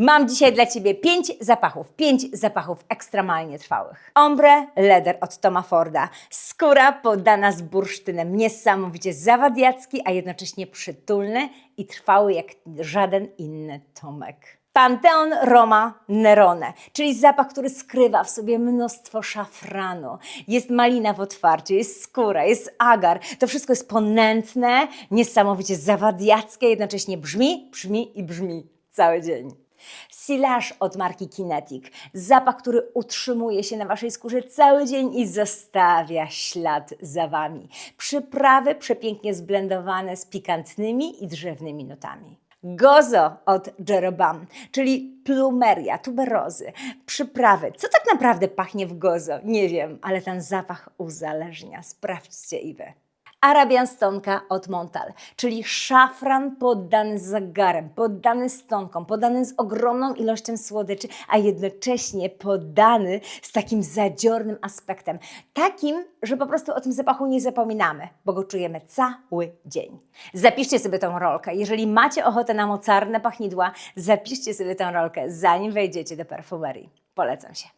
Mam dzisiaj dla Ciebie pięć zapachów, pięć zapachów ekstremalnie trwałych. Ombre Leather od Toma Forda. Skóra podana z bursztynem, niesamowicie zawadiacki, a jednocześnie przytulny i trwały jak żaden inny Tomek. Panteon Roma Nerone, czyli zapach, który skrywa w sobie mnóstwo szafranu. Jest malina w otwarciu, jest skóra, jest agar. To wszystko jest ponętne, niesamowicie zawadiackie, jednocześnie brzmi, brzmi i brzmi cały dzień. Silage od marki Kinetic. Zapach, który utrzymuje się na Waszej skórze cały dzień i zostawia ślad za Wami. Przyprawy przepięknie zblendowane z pikantnymi i drzewnymi nutami. Gozo od Jerobam, czyli plumeria, tuberozy, przyprawy. Co tak naprawdę pachnie w gozo? Nie wiem, ale ten zapach uzależnia. Sprawdźcie i Wy. Arabian stonka od Montal, czyli szafran poddany zagarem, poddany stonką, poddany z ogromną ilością słodyczy, a jednocześnie poddany z takim zadziornym aspektem. Takim, że po prostu o tym zapachu nie zapominamy, bo go czujemy cały dzień. Zapiszcie sobie tą rolkę. Jeżeli macie ochotę na mocarne pachnidła, zapiszcie sobie tę rolkę, zanim wejdziecie do perfumerii. Polecam się.